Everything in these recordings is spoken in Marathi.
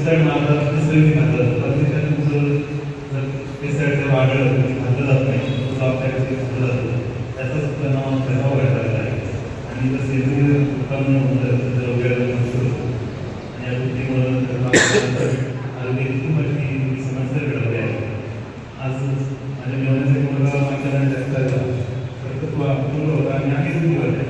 मिसळ मारतात मिसळी खातात प्रत्यक्षात मिसळ जर मिसळचं वाढलं खाल्लं जात नाही तो आपल्याकडे खाल्लं जातं त्याचा सुद्धा नाव प्रभाव घडलेला आहे. आणि जर सेंद्रिय उत्पन्न होतं जर वेळ आणि या गोष्टीमुळं आरोग्याची मोठी समस्या घडवली आहे. आज माझ्या मेवण्याचा मुलगा माझ्या डॉक्टर तर तो आपण आणि आम्ही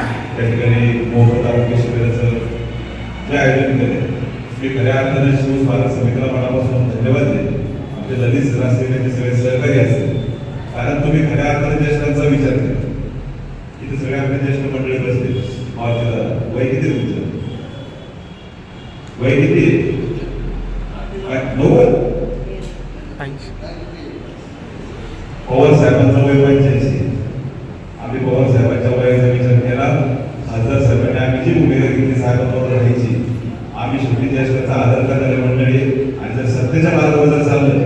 ठिकाणी मोफत आरोग्य शिबिराचं जे आयोजन केले. ते खऱ्या अर्थाने शिवस्मारक समितीला मनापासून धन्यवाद देईल आमचे ललित सरासरी सगळे सहकारी असतील. कारण तुम्ही खऱ्या अर्थाने ज्येष्ठांचा विचार केला. इथे सगळे आपले ज्येष्ठ मंडळी बसले मारुतीला वय किती तुमचं? वय किती आणखी भूमिका घेतली साहेबांबरोबर राहायची. आम्ही शेवटी देशाचा आदर करणारे मंडळी आणि जर सत्तेच्या मार्गावर जर चाललं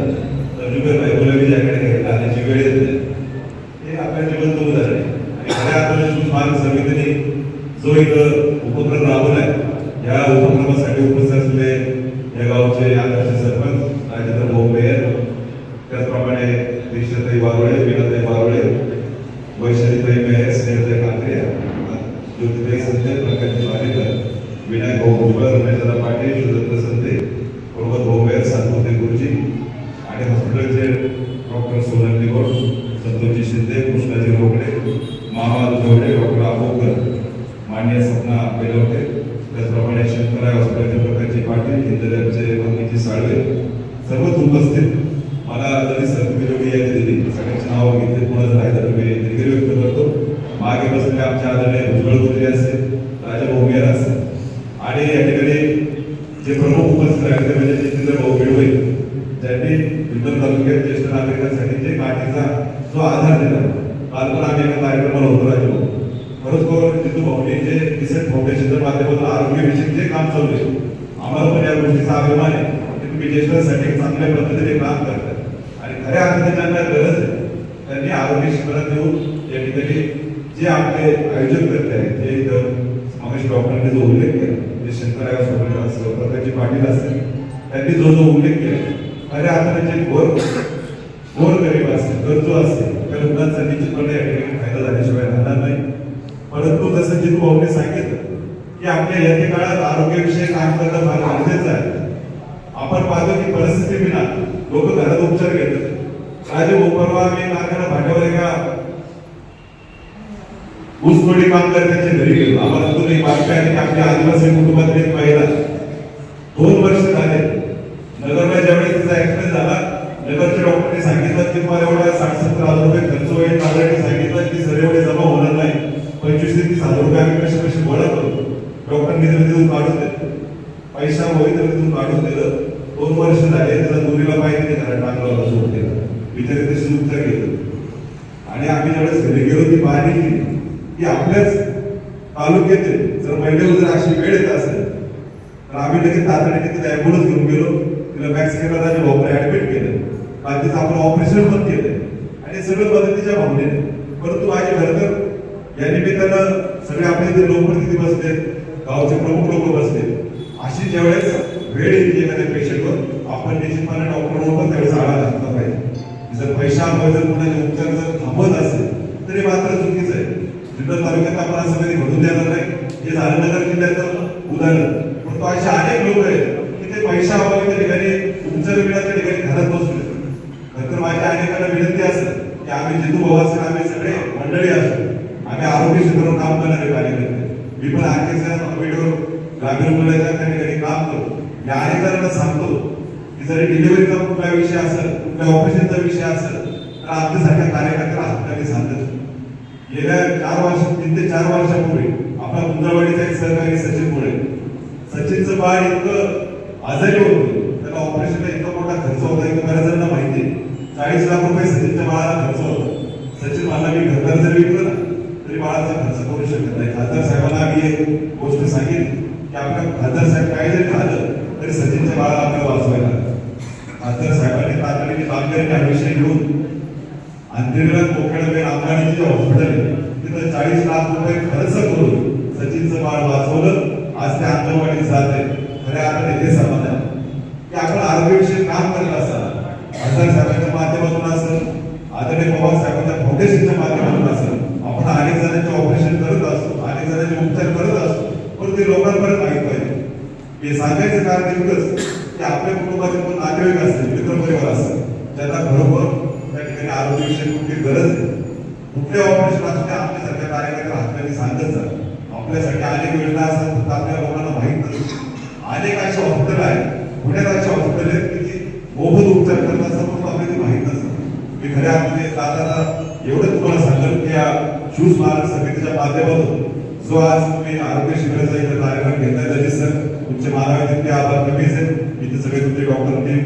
नागरिकांसाठी गाठीचा जो आधार दिला काल पण आम्ही एका कार्यक्रमाला होतो राजू खरंच करून जितू भाऊने जे डिसेंट फाउंडेशनच्या माध्यमातून आरोग्यविषयक जे काम चालू आहे आम्हाला पण या गोष्टीचा अभिमान आहे. की तुम्ही ज्येष्ठांसाठी चांगल्या पद्धतीने काम करतात आणि खऱ्या अर्थाने त्यांना गरज आहे. त्यांनी आरोग्य शिबिरात येऊन या ठिकाणी जे आपले आयोजन करत आहेत जे इथं मगाशी डॉक्टरांनी जो उल्लेख केला जे शंकरराव सोबत असं प्रकाशजी पाटील असतील त्यांनी जो जो उल्लेख केला खऱ्या अर्थाने जे गोर गोर गरीब असेल गरजू असेल त्या रुग्णांचा निश्चितपणे या ठिकाणी फायदा झाल्याशिवाय राहणार नाही. परंतु जसं जितू भाऊने सांगितलं की आपल्या येत्या काळात आरोग्याविषयी काम करणं फार गरजेचं आहे. आपण पाहतो की परिस्थिती विना लोक घरात उपचार घेतात. राजे भाऊ परवा मी नाकाला भाट्यावर एका ऊसतोडी करण्याचे घरी गेलो. आम्हाला तो एक बातमी की आपल्या आदिवासी कुटुंबातील एक महिला. दोन वर्ष झाले. नगरला ज्यावेळेस तिचा ऍक्सिडेंट झाला लेबरचे डॉक्टरने सांगितलं की तुम्हाला एवढ्या साठ सत्तर हजार रुपये खर्च होईल नागरिकांनी सांगितलं की सर एवढे जमा होणार नाही. पंचवीस ते तीस हजार रुपये आम्ही कसे कसे गोळा करू डॉक्टरने तर तिथून काढून दिले. पैसा होईल तर तिथून काढून दिलं. दोन वर्ष झाले त्याला दोन्हीला पाहिजे नाही कारण टाकलं होता सोड केला बिचारे तशी उपचार घेतलं आणि आम्ही ज्यावेळेस घरी गेलो ती पाहणी केली. की आपल्याच तालुक्यातील जर महिलेवर जर अशी वेळ येत असेल तर आम्ही लगेच तातडीने तिथे ॲम्ब्युलन्स घेऊन गेलो. तिला मॅक्सिकला आणि भाऊला ऍडमिट केलं. बाकीचं आपण ऑपरेशन पण केलंय. आणि सगळं मदतीच्या भावनेने परंतु माझे भरकर या निमित्तानं सगळे आपले जे लोक तिथे बसले गावचे प्रमुख लोक बसले. अशी ज्यावेळेस वेळ येते एखाद्या पेशंटवर आपण निश्चितपणे डॉक्टरवर पण त्यावेळेस आळा घातला पाहिजे. जर पैशामुळे जर कुणाचे उपचार जर थांबत असेल तरी मात्र चुकीचं आहे. जिल्हा तालुक्यात आपण असं कधी घडून देणार नाही. हे झालं नगर जिल्ह्याचं उदाहरण. पण तो असे अनेक लोक आहेत की ते पैशाअभावी त्या ठिकाणी उपचार मिळत त्या ठिकाणी घरात बसले खरं सगळ्यांना विनंती असेल की आम्ही जितू भाऊ असेल आम्ही सगळे मंडळी असतो. आम्ही आरोग्य क्षेत्रावर काम करणारे कार्यकर्ते मी पण आर्थिक कमिटीवर ग्रामीण रुग्णालयाच्या त्या ठिकाणी काम करतो. मी अनेक सांगतो की जरी डिलिव्हरीचा कुठला विषय असेल कुठल्या ऑपरेशनचा विषय असेल तर आमच्यासारख्या कार्यकर्त्याला हक्काने सांगत गेल्या चार वर्ष तीन ते चार वर्षापूर्वी आपला कुंजवाडीचा एक सहकारी सचिन मुळे. सचिनचं बाळ इतकं आजारी होतं त्याला ऑपरेशनला इतका मोठा खर्च होता की बऱ्याच जणांना माहिती आहे. अडीच लाख रुपये सचिनच्या बाळाला खर्च होतो. सचिन मला मी घरदार जर विकलं ना तरी बाळाचा खर्च करू शकत नाही. खासदार साहेबांना आम्ही एक गोष्ट सांगितली की आपल्या खासदार साहेब काय जरी झालं तरी सचिनच्या बाळाला आपल्याला वाचवायला खासदार साहेबांनी तातडीने कामगिरी हा विषय घेऊन अंधेरीला कोकणामध्ये रामराणीचे जे हॉस्पिटल आहे तिथं चाळीस लाख रुपये खर्च करून सचिनचं बाळ वाचवलं. आज ते अंगणवाडीत जात. आहे खऱ्या अर्थाने ते समाधान. की आपण आरोग्यविषयी काम करत असताना खासदार साहेबांच्या माध्यमातून असेल आदरणीय पवार साहेबांच्या फाउंडेशनच्या माध्यमातून असेल आपण अनेक जणांचे ऑपरेशन करत असतो अनेक जणांचे उपचार करत असतो पण ते लोकांपर्यंत माहीत पाहिजे. हे सांगायचं कारण एवढंच की आपल्या कुटुंबाचे पण नातेवाईक असतील मित्रपरिवार असतील त्याला बरोबर त्या ठिकाणी आरोग्यविषयी कुठली गरज आहे कुठले ऑपरेशन असू द्या आपल्यासारख्या कार्यकर्त्या हाताने सांगत जा. आपल्यासाठी अनेक योजना असतात फक्त आपल्या लोकांना माहीत नसते. अनेक असे हॉस्पिटल आहेत पुण्यात असे हॉस्पिटल आहेत की मोफत उपचार करतात असतात पण आपल्याला ते माहीत नसतं मी खऱ्या अर्थाने जाताना एवढं तुम्हाला सांगेल की या शिव स्मारक समितीच्या माध्यमातून जो आज तुम्ही आरोग्य शिबिराचा इथं कार्यक्रम घेतलाय त्याचे सर तुमचे मानावे तितके आभार कमीच आहेत. इथे सगळे तुमचे डॉक्टर टीम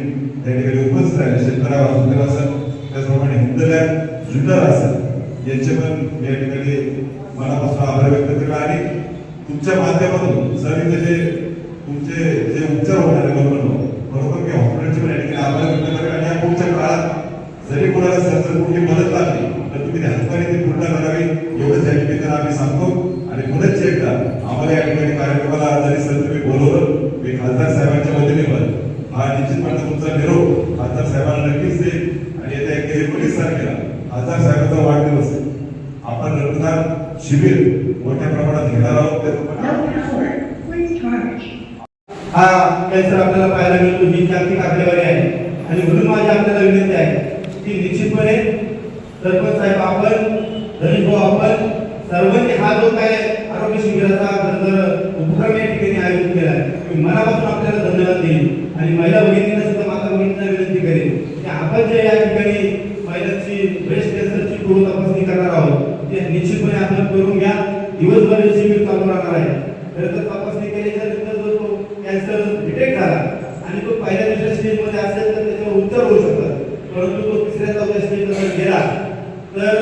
त्या ठिकाणी उपस्थित राहिले. शेतकऱ्या वासुदेव असेल त्याचप्रमाणे हिंदल्या जुन्नर असेल यांचे पण या ठिकाणी मनापासून आभार व्यक्त केला आणि तुमच्या माध्यमातून सर इथे जे तुमचे जे उपचार होणारे बरोबर बरोबर मी हॉस्पिटलचे पण या ठिकाणी आभार व्यक्त करेल आणि या पुढच्या काळात जरी कोणाला सर कुठली मदत लागली तर तुम्ही त्या हाताने ती पूर्ण करावी एवढंच या निमित्तानं आम्ही सांगतो. आणि पुनश्च एकदा आम्हाला या ठिकाणी कार्यक्रमाला जरी सर तुम्ही बोलवलं. मी खासदार साहेबांच्या वतीने पण. हा निश्चितपणे तुमचा निरोप. खासदार साहेबांना नक्कीच देईल. आणि येत्या एक एकोणीस तारखेला खासदार साहेबांचा वाढदिवस आहे. आपण रक्तदान शिबिर मोठ्या प्रमाणात घेणार आहोत. No हा कॅन्सर आपल्याला पाहायला मिळतो. ही जागतिक आकडेवारी आहे. आणि म्हणून माझी आपल्याला विनंती आहे. की निश्चितपणे सरपंच साहेब आपण धनुष भाऊ आपण सर्वांनी हा जो काय आरोग्य शिबिराचा उपक्रम या ठिकाणी आयोजित केला आहे मनापासून आपल्याला धन्यवाद देईल आणि महिला भगिनीने सुद्धा माता भगिनींना विनंती करेल की आपण जे या ठिकाणी महिलांची ब्रेस्ट कॅन्सरची पूर्ण तपासणी करणार आहोत ते निश्चितपणे आपण करून घ्या. दिवसभर शिबिर चालू राहणार आहे. तर तपासणी केल्याच्या जो कॅन्सर डिटेक्ट झाला आणि तो पहिल्या दुसऱ्या स्टेजमध्ये असेल तर त्याच्यावर उपचार होऊ शकतात. परंतु तो तिसऱ्या चौथ्या स्टेजला गेला तर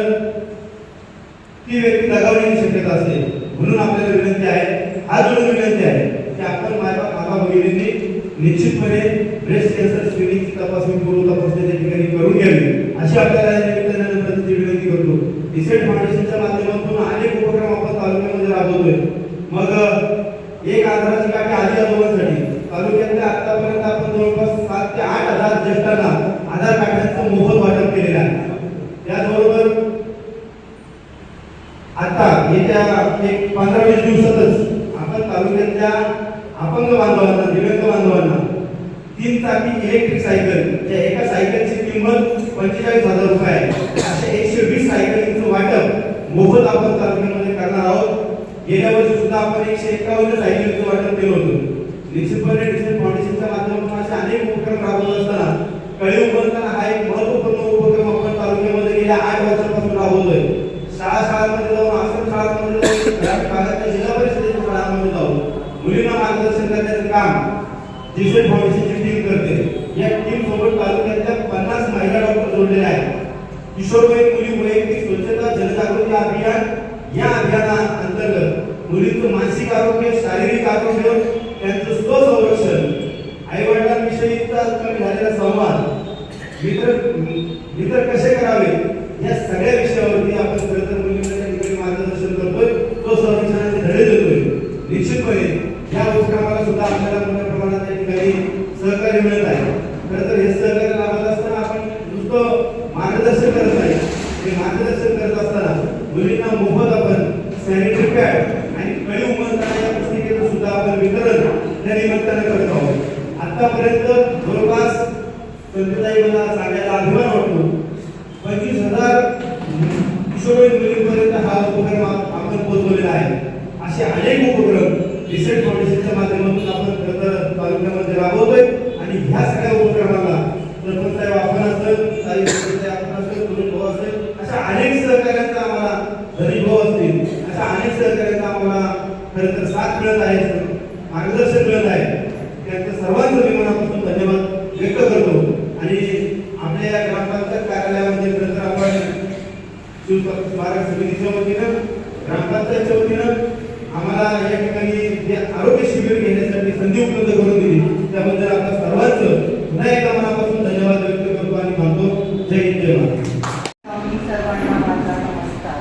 ती व्यक्ती दगावण्याची शक्यता असते म्हणून आपल्याला विनंती आहे हा जो विनंती आहे की आपण माझ्या माता भगिनींनी निश्चितपणे ब्रेस्ट कॅन्सर स्क्रीनिंगची तपासणी पूर्व तपासणी त्या ठिकाणी करून घ्यावी. अशी आपल्याला विनंती करतो. इसेट फाउंडेशनच्या माध्यमातून अनेक उपक्रम आपण तालुक्यामध्ये राबवतोय. मग एक आधाराची काही आधी आजोबांसाठी तालुक्यातल्या आतापर्यंत आपण जवळपास सात ते आठ हजार ज्येष्ठांना आधार कार्डांचं मोफत वाटप केलेलं आहे. त्याचबरोबर आता येत्या एक पंधरा वीस दिवसातच आपण तालुक्यातल्या अपंग बांधवांना दिव्यांग बांधवांना तीन चाकी इलेक्ट्रिक सायकल त्या एका सायकलची किंमत पंचेचाळीस हजार रुपये आहे. अशा एकशे वीस सायकलींचं वाटप मोफत आपण तालुक्यामध्ये करणार आहोत. गेल्या वर्षी सुद्धा आपण एकशे एकावन्न सायकलींचं वाटप केलं होतं. निश्चितपणे डिजिटल फाउंडेशनच्या माध्यमातून असे अनेक उपक्रम राबवत असताना कळी उभारताना हा एक महत्त्वपूर्ण उपक्रम आपण तालुक्यामध्ये गेल्या आठ वर्षापासून राबवतोय. शाळा शाळांमध्ये जाऊन आश्रम शाळांमध्ये जाऊन ग्रामीण भागातल्या जिल्हा परिषदेच्या शाळांमध्ये जाऊन मुलींना मार्गदर्शन करण्याचं काम डिजिटल फाउंडेशनची टीम करते. या टीम सोबत तालुक्यातल्या पन्नास महिला डॉक्टर जोडलेले आहेत. किशोरवयीन मुली वैयक्तिक स्वच्छता जनजागृती अभियान या अभियानाअंतर्गत मुलींचं मानसिक आरोग्य शारीरिक आरोग्य वडिलांविषयीचा झालेला संवाद मित्र मित्र कसे करावे या सगळ्या विषयावरती आपण खरं तर मुलींना त्या ठिकाणी मार्गदर्शन करतोय. तो संरक्षणाचे धडे देतोय. निश्चितपणे या उपक्रमाला सुद्धा आपल्याला मोठ्या प्रमाणात त्या ठिकाणी सहकार्य मिळत आहे. खरं तर हे सहकार्य लाभत असताना आपण नुसतं मार्गदर्शन करत नाही. हे मार्गदर्शन करत असताना मुलींना मोफत आपण सॅनिटरी पॅड आणि कळी उमलताना या पुस्तिकेचं सुद्धा आपण वितरण त्या निमित्तानं करत. आहोत आतापर्यंत जवळपास संतताई मला सांगायला अभिमान वाटतो. पंचवीस हजार किशोरवयीन मुलींपर्यंत हा उपक्रम आपण पोहोचवलेला आहे. असे अनेक उपक्रम रिसेंट फाउंडेशनच्या माध्यमातून आपण खरं तालुक्यामध्ये राबवतोय आणि ह्या सगळ्या उपक्रमाला सरपंच आपण असेल ताई आपण असेल भाऊ असेल. अशा अनेक सहकार्यांचा आम्हाला धनी भाऊ असतील. अशा अनेक सहकार्यांचा आम्हाला खरं तर साथ मिळत आहे मार्गदर्शन मिळत आहे त्यांचं सर्वांचं मी मनापासून धन्यवाद व्यक्त करतो आणि आपल्या या ग्रामपंचायत कार्यालयामध्ये खरं तर आपण शिवस्मारक स्मारक समितीच्या वतीनं ग्रामपंचायतच्या वतीनं आम्हाला या ठिकाणी जे आरोग्य शिबिर घेण्यासाठी संधी उपलब्ध करून दिली त्याबद्दल आपल्या सर्वांचं पुन्हा एकदा मनापासून धन्यवाद व्यक्त करतो आणि म्हणतो जय हिंद जय महाराष्ट्र आम्ही सर्वांना माझा नमस्कार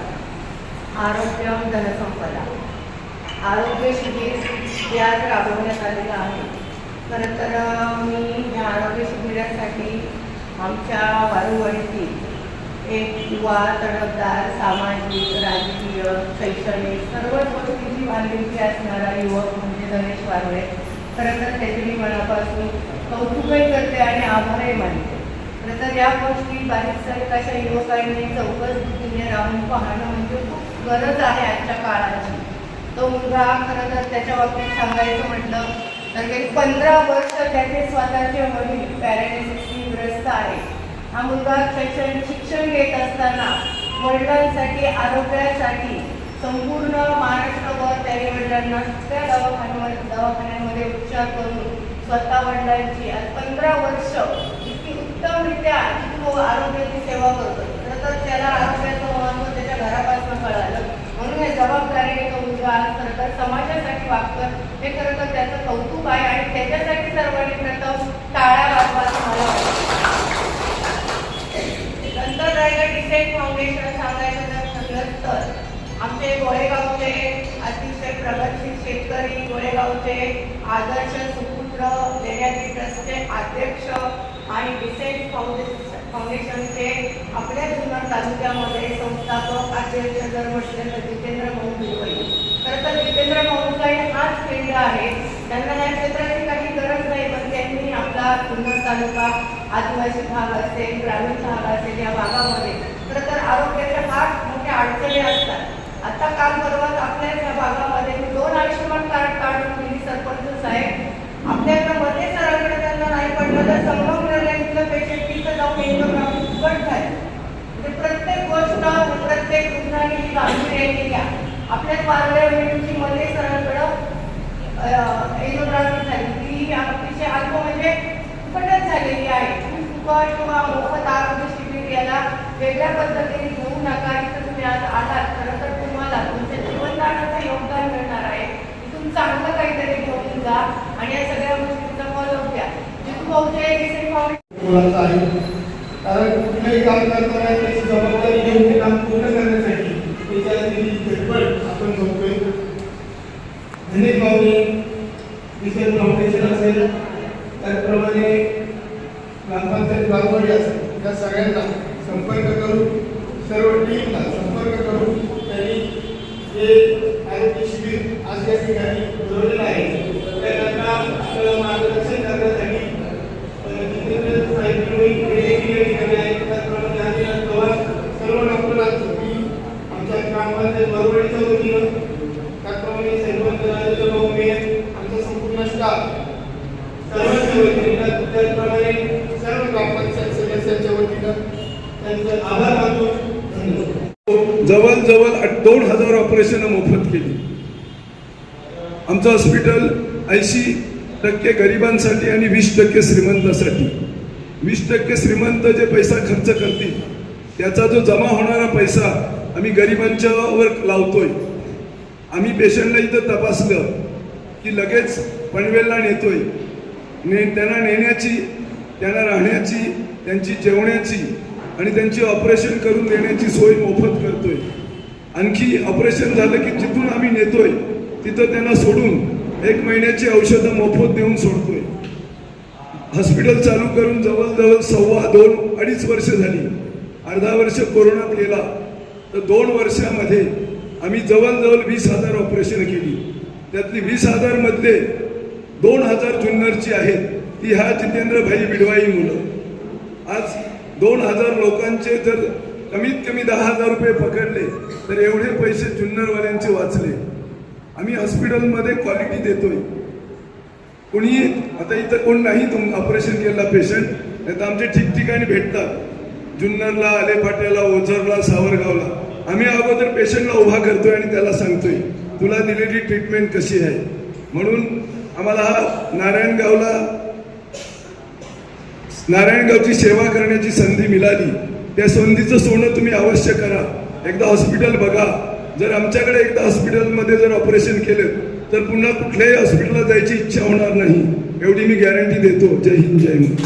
आरोग्य धनसंपदा आरोग्य शिबिर हे आज राबवण्यात आलेलं आहे खरं तर अं, मी या आरोग्य शिबिरासाठी आमच्या वारुवाडीतील एक युवा तडफदार सामाजिक राजकीय शैक्षणिक सर्वच गोष्टींची बांधिलकी असणारा युवक म्हणजे गणेश वारवे. खरं तर त्याचे मी मनापासून कौतुकही करते आणि आभारही मानते. खरं तर या गोष्टी बारीक अशा युवकांनी चौकस बुद्धीने राहून पाहणं म्हणजे खूप गरज आहे आजच्या काळाची. तो मुलगा खरं तर त्याच्या बाबतीत सांगायचं म्हटलं तर काही पंधरा वर्ष त्याचे स्वतःचे वडील पॅरेंट्सची ग्रस्त आहे हा मुलगा शैक्षणिक शिक्षण घेत असताना वडिलांसाठी आरोग्यासाठी संपूर्ण महाराष्ट्रभर त्याने वडिलांना त्या दवाखान्यामध्ये दवाखान्यामध्ये उपचार करून स्वतः वडिलांची आज पंधरा वर्ष इतकी उत्तमरित्या तो आरोग्याची सेवा करतो. खरं तर त्याला आरोग्याचं महत्त्व त्याच्या घरापासून कळालं. म्हणून हे जबाबदारीने तो मुलगा आज खरं तर समाजासाठी वागतोय. हे खरं तर त्याचं कौतुक आहे आणि त्याच्यासाठी सर्वांनी प्रथम टाळ्या वाजवा मला वाटतं रायगड राहिलं डिसेंट फाउंडेशन सांगायचं ठरलं तर आमचे गोळेगावचे अतिशय प्रगतशील शेतकरी गोळेगावचे आदर्श सुपुत्र देण्याचे ट्रस्टचे अध्यक्ष आणि डिसेंट फाउंडेशन फाउंडेशनचे आपल्या जुन्नर तालुक्यामध्ये संस्थापक अध्यक्ष जर म्हटलं तर जितेंद्र भाऊ भिलवई खरं तर जितेंद्र भाऊचा हाच केंद्र आहे. त्यांना या क्षेत्राची काही गरज नाही पण आपला जुन्नर तालुका आदिवासी भाग असेल ग्रामीण भाग असेल या भागामध्ये खरं तर आरोग्याच्या फार मोठ्या अडचणी असतात. आता काल परवाच आपल्या या भागामध्ये मी दोन आयुष्यमान कार्ड काढून दिली सरपंच साहेब. आपल्याकडे मध्ये सरांकडे त्यांना नाही पडलं तर संगमनेरला इथलं पेशंट तिथं जाऊन एन्डोग्राफी फुकट झाली. म्हणजे प्रत्येक गोष्ट प्रत्येक रुग्णाने ही काळजी घ्या आपल्या पारड्या वेळची मध्ये सरांकडं एनोग्राफी झाली. ही आरोपीचे अल्प म्हणजे फटत झालेली आहे. फुकट किंवा मोफत आरोग्य शिबिर याला वेगळ्या पद्धतीने घेऊ नका. इथं तुम्ही आज आलात. खरं तर तुम्हाला तुमच्या जीवनदानाचं योगदान मिळणार आहे. इथून चांगलं काहीतरी घेऊन जा आणि या सगळ्या गोष्टींचा फॉलो द्या जिथून बहुतेक आहे. कारण कुठलंही काम करताना त्याची जबाबदारी घेऊन ते काम पूर्ण करण्यासाठी त्याच्या आपण बघतोय धन्यवाद. भावनी फाउंडेशन असेल त्याचप्रमाणे ग्रामपंचायत बागवडी असेल त्या सगळ्यांना संपर्क करून सर्व टीमला संपर्क करून त्यांनी जे आरोग्य शिबिर आज या ठिकाणी जोडलेलं आहे त्याकरता आपल्याला मार्ग करण्यासाठी जितेंद्र साहेब या ठिकाणी आहेत त्याचप्रमाणे आदिनाथ पवार सर्व डॉक्टरांचं मी आमच्या ग्रामपंचायत बरोबरीच्या वतीनं त्याचप्रमाणे सरपंच राजेंद्र भाऊ मेयर आमचा असतात सर्वांच्या वतीनं त्याचप्रमाणे सर्व ग्रामपंचायत सदस्यांच्या वतीनं त्यांचे आभार मानतो. जवळजवळ दोन हजार ऑपरेशन मोफत केली. आमचं हॉस्पिटल ऐंशी टक्के गरिबांसाठी आणि वीस टक्के श्रीमंतासाठी. वीस टक्के श्रीमंत जे पैसा खर्च करतील त्याचा जो जमा होणारा पैसा आम्ही गरिबांच्यावर लावतोय. आम्ही पेशंटला इथं तपासलं की लगेच पनवेलला नेतोय. ने त्यांना नेण्याची त्यांना राहण्याची त्यांची जेवण्याची आणि त्यांची ऑपरेशन करून देण्याची सोय मोफत करतोय. आणखी ऑपरेशन झालं की जिथून आम्ही नेतोय तिथं त्यांना सोडून एक महिन्याची औषधं मोफत देऊन सोडतोय. हॉस्पिटल चालू करून जवळजवळ सव्वा दोन अडीच वर्ष झाली. अर्धा वर्ष कोरोनात गेला. तर दोन वर्षामध्ये आम्ही जवळजवळ वीस हजार ऑपरेशन केली. त्यातली वीस हजारमधले दोन हजार जुन्नरची आहेत. ती ह्या जितेंद्रभाई बिडवाई मुलं. आज दोन हजार लोकांचे जर कमीत कमी दहा हजार रुपये पकडले तर एवढे पैसे जुन्नरवाल्यांचे वाचले. आम्ही हॉस्पिटलमध्ये क्वालिटी देतोय. कोणी आता इथं कोण नाही तुम ऑपरेशन केलेला पेशंट नाही तर आमचे ठिकठिकाणी भेटतात. जुन्नरला आलेपाट्याला ओझरला सावरगावला. आम्ही अगोदर पेशंटला उभा करतोय आणि त्याला सांगतोय तुला दिलेली ट्रीटमेंट कशी आहे? म्हणून आम्हाला हा नारायणगावला नारायणगावची सेवा करण्याची संधी मिळाली. त्या संधीचं सोनं तुम्ही अवश्य करा. एकदा हॉस्पिटल बघा. जर आमच्याकडे एकदा हॉस्पिटलमध्ये जर ऑपरेशन केलं तर पुन्हा कुठल्याही हॉस्पिटलला जायची इच्छा होणार नाही. एवढी मी गॅरंटी देतो. जय हिंद जय हिंद